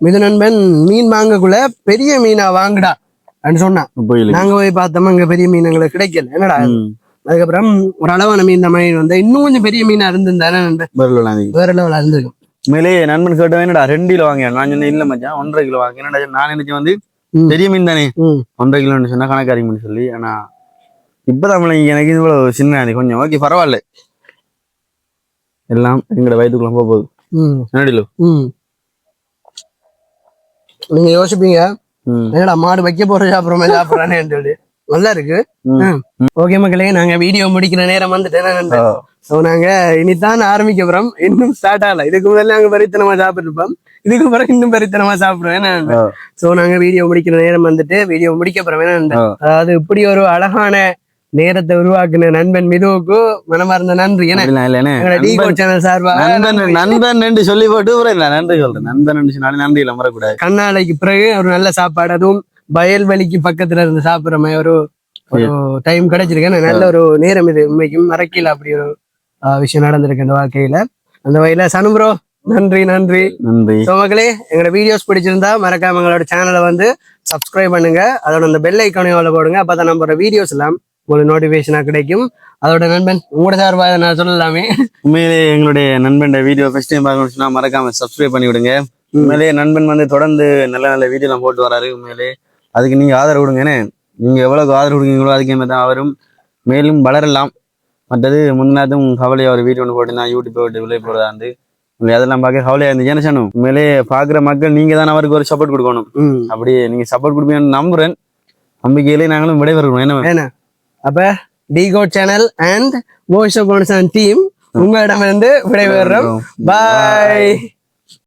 Speaker 1: மிது நண்பன் மீன் வாங்கக்குள்ள பெரிய மீனா வாங்குடா அப்படின்னு சொன்னான் நாங்க போய் பார்த்தோம் அங்க பெரிய மீன் எங்களுக்கு கிடைக்கல. என்னடா
Speaker 2: ம்.
Speaker 1: அதுக்கப்புறம் ஒரு அளவான மீன் இந்த மாதிரி வந்து இன்னும் கொஞ்சம் பெரிய மீனா இருந்திருந்தானே வேற லெவலா இருந்திருக்கும்.
Speaker 2: உண்மையிலேயே நண்பன் கேட்டவன் என்னடா ரெண்டு கிலோ வாங்க நான் சொன்னேன் இல்ல மச்சான் ஒன்றரை கிலோ வாங்க. என்னடா நான் நினைச்சேன் வந்து. பெரிய மீன் தானே? ஒன்றரை கிலோன்னு சொன்னா கணக்காரிங்கன்னு சொல்லி. ஆனா இப்பதான் எனக்கு இது இவ்வளவு சின்ன கொஞ்சம் ஓகே பரவாயில்ல. எல்லாம் எங்களோட வயிற்றுக்குள்ள போக போகுது. என்னடிலோ
Speaker 1: நீங்க யோசிப்பீங்க என்னடா மாடு வைக்க போற சாப்பிடுறோமே சாப்பிடறானே சொல்லி நல்லா இருக்கு. ஓகே மக்களே நாங்க வீடியோ முடிக்கிற நேரம் வந்துட்டேன். ஸோ நாங்க இனிதான் ஆரம்பிக்க இன்னும் ஸ்டார்ட் ஆகல. இதுக்கு முதல்ல நாங்க பரித்தனமா சாப்பிட்டுருப்போம். இதுக்கு பிறகு இன்னும் பரித்தனமா சாப்பிடுவேன்
Speaker 2: ஆ.
Speaker 1: ஸோ நாங்க வீடியோ முடிக்கிற நேரம் வந்துட்டு வீடியோ முடிக்க போறோம். என்ன
Speaker 2: ஆ.
Speaker 1: அதாவது இப்படி ஒரு அழகான நேரத்தை உருவாக்குன நண்பன் மிதுவுக்கு மனமார்ந்த நன்றி. ஏன்னா சேனல் சார்பா
Speaker 2: நண்பன் என்று சொல்லி போட்டு நன்றி சொல்றேன். நண்பன் நன்றி இல்ல மறக்கூடாது
Speaker 1: கண்ணாலைக்கு பிறகு ஒரு நல்ல சாப்பாடு. அதுவும் வயல்வெளிக்கு பக்கத்துல இருந்து சாப்பிடுற மாதிரி ஒரு டைம் கிடைச்சிருக்கு. ஏன்னா நல்ல ஒரு நேரம் இது. உண்மைக்கும் மறக்கல. அப்படி ஒரு விஷயம் நடந்திருக்கு இந்த வாழ்க்கையில. அந்த வகையில சனு ப்ரோ நன்றி நன்றி.
Speaker 2: நன்றி.
Speaker 1: மக்களே எங்களோட வீடியோஸ் பிடிச்சிருந்தா மறக்காம எங்களோட சேனலை வந்து சப்ஸ்கிரைப் பண்ணுங்க. அதோட அந்த பெல் ஐக்கானையும் போடுங்க. அப்பதான் நம்மளோட வீடியோஸ் எல்லாம் உங்களுக்கு நோட்டிபிகேஷனா கிடைக்கும். அதோட நண்பன் உங்களோட சார்பாக நான் சொல்லலாமே.
Speaker 2: உண்மையிலே எங்களுடைய நண்பன் வீடியோ ஃபர்ஸ்ட் டைம் பார்க்கணும்னு மறக்காம சப்ஸ்கிரைப் பண்ணி விடுங்க. உண்மையிலேயே நண்பன் வந்து தொடர்ந்து நல்ல நல்ல வீடியோ எல்லாம் போட்டு வராரு உண்மையிலே அதுக்கு நீங்க ஆதரவு கொடுங்க ஏன்னா நீங்க எவ்வளவு ஆதரவு கொடுக்கீங்களோ அதுக்கு தான் அவரும் மேலும் வளரலாம். மற்றது முன்னாதும் கவலையா ஒரு வீடியோ ஒன்று போட்டு நான் யூடியூப் விட்டு வெளியே போறதா இருந்து அதெல்லாம் பார்க்க கவலையா இருந்துச்சு என்ன சொன்னோம் உண்மையிலே பாக்குற மக்கள் நீங்க தான் அவருக்கு ஒரு சப்போர்ட் கொடுக்கணும்.
Speaker 1: ம்.
Speaker 2: அப்படியே நீங்க சப்போர்ட் கொடுப்பீங்கன்னு நம்புறேன். நம்பிக்கையிலே நாங்களும் விடைபெறுவோம் என்ன
Speaker 1: ஏன்னா அப்ப டிகோ channel and voice of team உங்களிடமிருந்து விடைபெறுறோம் பாய்